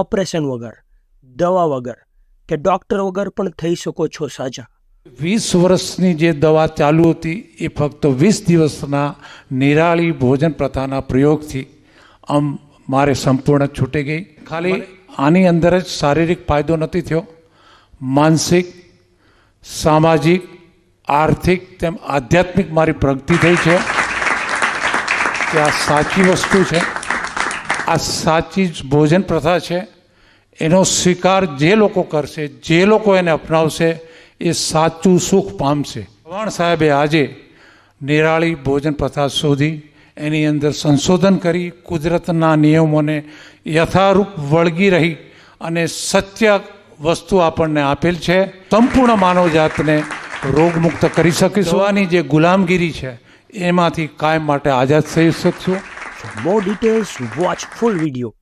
Operation વગર દવા વગર કે ડૉક્ટર વગર પણ થઈ શકો છો સાજા. વીસ વર્ષની જે દવા ચાલુ હતી એ ફક્ત વીસ દિવસના નિરાળી ભોજન પ્રથાના પ્રયોગથી આમ મારે સંપૂર્ણ છૂટી ગઈ. ખાલી આની અંદર જ શારીરિક ફાયદો નથી થયો. માનસિક સામાજિક આર્થિક તેમ આધ્યાત્મિક મારી પ્રગતિ થઈ છે. કે આ સાચી વસ્તુ છે. આ સાચી ભોજન પ્રથા છે. એનો સ્વીકાર જે લોકો કરશે, જે લોકો એને અપનાવશે, એ સાચું સુખ પામશે. ચૌહાણ સાહેબે આજે નિરાળી ભોજન પ્રથા શોધી, એની અંદર સંશોધન કરી, કુદરતના નિયમોને યથારૂપ વળગી રહી અને સત્ય વસ્તુ આપણને આપેલ છે. સંપૂર્ણ માનવજાતને રોગમુક્ત કરી શકીશું. આની જે ગુલામગીરી છે, એમાંથી કાયમ માટે આઝાદ થઈ શકશું. For more details, watch full video.